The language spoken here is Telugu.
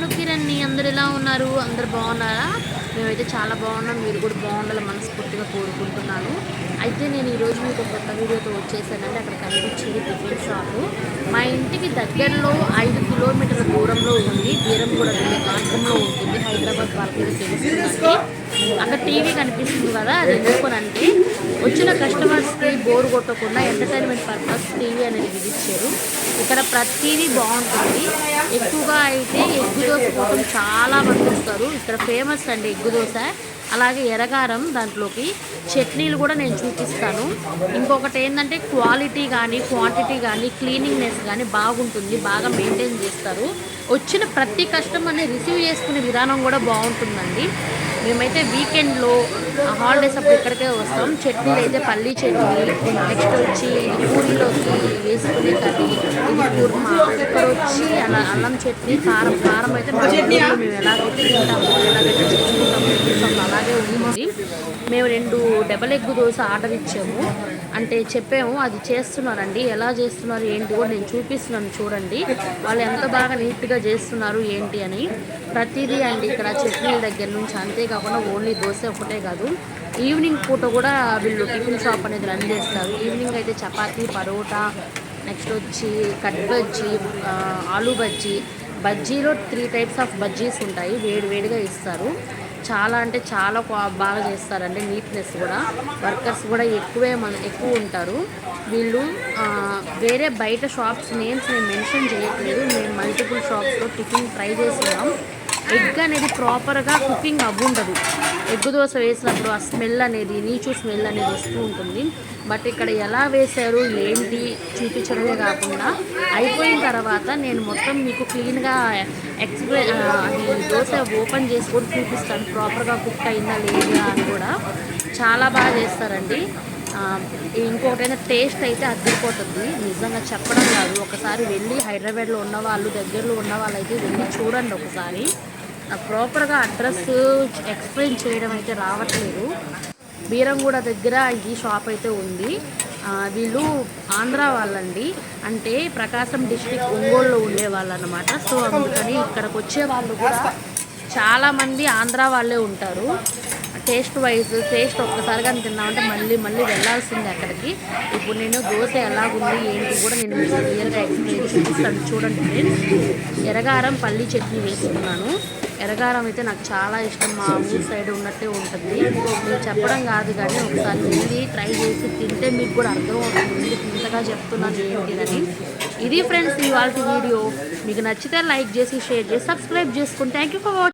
హలో కిరణ్ అందరు ఎలా ఉన్నారు? అందరు బాగున్నారా? మేమైతే చాలా బాగున్నాం. మీరు కూడా బాగుండాలి మనస్ఫూర్తిగా కోరుకుంటున్నాను. అయితే నేను ఈరోజు మీకు కొత్త వీడియోతో వచ్చేసానండి. అక్కడ కనిపించేది టిఫిన్ షాపు. మా ఇంటికి దగ్గరలో ఐదు కిలోమీటర్ల దూరంలో ఉంది. బీరంగూడ వెళ్ళే ప్రాంతంలో ఉంటుంది. హైదరాబాద్ వరకు తెలుస్తుందండి అక్కడ టీవీ కనిపిస్తుంది కదా అది ఎందుకోనంటే వచ్చిన కస్టమర్స్కి బోర్ కొట్టకుండా ఎంటర్టైన్మెంట్ పర్పస్ టీవీ అనేది విధించారు. ఇక్కడ ప్రతిదీ బాగుంటుంది. ఎక్కువగా అయితే ఎగ్గు దోశ కోసం చాలా మంది వస్తారు. ఇక్కడ ఫేమస్ అండి ఎగ్గు దోశ. అలాగే ఎరగారం దాంట్లోకి చట్నీలు కూడా నేను చూపిస్తాను. ఇంకొకటి ఏంటంటే క్వాలిటీ కానీ క్వాంటిటీ కానీ క్లీనింగ్నెస్ కానీ బాగుంటుంది. బాగా మెయింటైన్ చేస్తారు. వచ్చిన ప్రతి కస్టమర్ని రిసీవ్ చేసుకునే విధానం కూడా బాగుంటుందండి. మేమైతే వీకెండ్లో హాలిడేస్ అప్పుడు ఇక్కడికే వస్తాం చట్నీలు అయితే పల్లీ చట్నీ నెక్స్ట్ వచ్చి పూరీలోకి వేసుకునే కర్రీ ఇది కుర్మా ఇక్కడ వచ్చి అలా అల్లం చట్నీ కారం కారం అయితే మేము ఎలాగైతే తింటామో ఎలాగైతే చేసుకుంటామో చూస్తామో అలాగే ఉంది మేము రెండు డబల్ ఎగ్ దోశ ఆర్డర్ ఇచ్చాము. అంటే చెప్పాము అది చేస్తున్నారండి. ఎలా చేస్తున్నారు ఏంటి కూడా నేను చూపిస్తున్నాను చూడండి. వాళ్ళు ఎంత బాగా నీట్గా చేస్తున్నారు ఏంటి అని. ప్రతిదీ అండి ఇక్కడ చట్నీల దగ్గర నుంచి. అంతేకాకుండా ఓన్లీ దోశ ఒకటే కాదు. ఈవినింగ్ పూట కూడా వీళ్ళు టిఫిన్ షాప్ అనేది రన్ చేస్తారు. ఈవినింగ్ అయితే చపాతీ పరోటా నెక్స్ట్ వచ్చి కట్ బజ్జీ ఆలూ బజ్జీ. బజ్జీలో త్రీ టైప్స్ ఆఫ్ బజ్జీస్ ఉంటాయి. వేడి వేడిగా ఇస్తారు. చాలా అంటే చాలా బాగా చేస్తారండి నీట్నెస్ కూడా. వర్కర్స్ కూడా ఎక్కువే మన ఎక్కువ ఉంటారు. వీళ్ళు వేరే బయట షాప్స్ నేమ్స్ నేను మెన్షన్ చేయట్లేదు. మేము మల్టిపుల్ షాప్స్లో టిఫిన్ ట్రై చేస్తున్నాం. ఎగ్ అనేది ప్రాపర్గా కుకింగ్ అవ్వుండదు. ఎగ్ దోశ వేసినప్పుడు ఆ స్మెల్ అనేది నీచు స్మెల్ అనేది వస్తూ ఉంటుంది. బట్ ఇక్కడ ఎలా వేశారు ఏంటి చూపించడమే కాకుండా అయిపోయిన తర్వాత నేను మొత్తం మీకు క్లీన్గా ఎక్స్ప్లె అది దోశ ఓపెన్ చేసి కూడా చూపిస్తాను. ప్రాపర్గా కుక్ అయిందా లేదా అని కూడా చాలా బాగా చేస్తారండి. ఇంకోటైనా ఇంకొకటైనా టేస్ట్ అయితే అద్దరిపోతుంది. నిజంగా చెప్పడం కాదు. ఒకసారి వెళ్ళి హైదరాబాద్లో ఉన్న వాళ్ళు దగ్గరలో ఉన్న వాళ్ళు అయితే వెళ్ళి చూడండి ఒకసారి. నాకు ప్రాపర్గా అడ్రస్ ఎక్స్ప్లెయిన్ చేయడం అయితే రావట్లేదు. బీరంగూడ దగ్గర ఈ షాప్ అయితే ఉంది. వీళ్ళు ఆంధ్ర వాళ్ళండి. అంటే ప్రకాశం డిస్టిక్ ఒంగోలులో ఉండే అనమాట సో అందుకని ఇక్కడికి వచ్చే వాళ్ళు కూడా చాలామంది ఆంధ్ర వాళ్ళే ఉంటారు. టేస్ట్ వైజ్ టేస్ట్ ఒక్కసారిగా తిన్నామంటే మళ్ళీ మళ్ళీ వెళ్ళాల్సిందే అక్కడికి. ఇప్పుడు నేను దోశ ఎలాగుంది ఏంటి కూడా నేను మీకు క్లియర్గా ఎక్స్ప్లెయిన్ చూపిస్తాను చూడండి ఫ్రెండ్స్ ఎరగారం పల్లి చట్నీ వేసుకున్నాను. ఎరగారం అయితే నాకు చాలా ఇష్టం. మా ఊరు సైడ్ ఉన్నట్టే ఉంటుంది. నేను చెప్పడం కాదు కానీ ఒకసారి వెళ్ళి ట్రై చేసి తింటే మీకు కూడా అర్థమవుతుంది ఇంతగా చెప్తున్నాను ఏంటిదని ఇది ఫ్రెండ్స్ ఇవాళ వీడియో. మీకు నచ్చితే లైక్ చేసి షేర్ చేసి సబ్స్క్రైబ్ చేసుకుని థ్యాంక్ యూ ఫర్ వాచింగ్